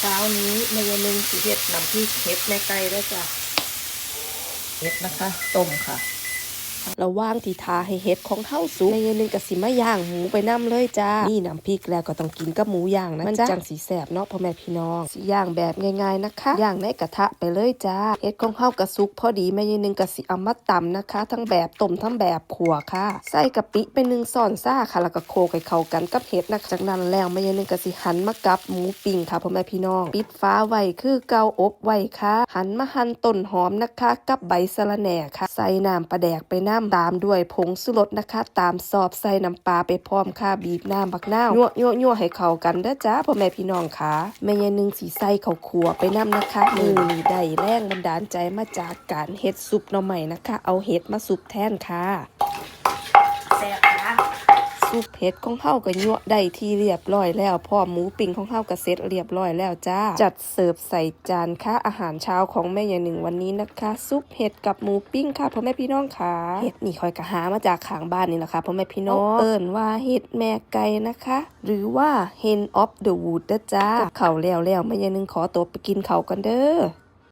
เช้านี้แม่ยายนึงสีเห็ดน้ำพริกเห็ดแม่ไก่ด้วยจ้ะเห็ดนะคะ ต้มค่ะ ระหว่างที่ทาให้เห็ดของเฮาสุกแม่ยายนึงก็สิมาย่างหมูไปนํเลยจ้า นี่น้ำพริกแล้วก็ต้องกินกับหมูย่างนะมันจังสีแสบเนาะพ่อแม่พี่น้องสิย่างแบบง่ายๆนะคะย่างในกระทะไปเลยจ้าเห็ดของเฮาก็สุกพอดีแม่ยายนึงก็สิเอามาตำนะคะ ทั้งแบบต้มทั้งแบบขั่วค่ะ ใส่กะปิไปหนึ่งซ่อนซ่าค่ะแล้วก็โขลกให้เข้ากันกับเห็ดนะจากนั้นแล้วแม่ยายนึงก็สิหันมากับหมูปิ้งค่ะพ่อแม่พี่น้องปิดฟ้าไว้คือเกาอบไว้ค่ะหันมาหั่นต้นหอมนะคะ กับใบสะระแหน่ค่ะ ใส่น้ำปลาแดกไปน้ำตามด้วยผงสุรสนะคะ ตามสอบใส่น้ำปลาไปพร้อมค่ะบีบน้ำบักนาวยั่วยั่วยั่วให้เข้ากันเด้อจ้าพ่อแม่พี่น้องค่ะแม่ยายนึงสีใส่ข้าวขัวไปน้ำนะคะมือนี่ได้แรงบันดาลใจมาจากการเฮ็ดซุปหน่อใหม่นะคะ เอาเห็ดมาซุปแทนค่ะแซ่บนะ เผ็ดของเฮาก็ยั่วได้ที่เรียบร้อยแล้วพร้อมหมูปิ้งของเฮาก็เสร็จเรียบร้อยแล้วจ้า จัดเสิร์ฟใส่จานค่ะอาหารเช้าของแม่ยายหนึ่งวันนี้นะคะ ซุปเห็ดกับหมูปิ้งค่ะพ่อแม่พี่น้องค่ะเห็ดนี่คอยกะหามาจากข้างบ้านนี่แหละค่ะพ่อแม่พี่น้องเอิ้นว่าเห็ดแม่ไก่นะคะ หรือว่า hen of the wood นะจ้ากับข้าวแล้วแล้วแม่ยายหนึ่งขอตัวไปกินข้าวกันเด้อ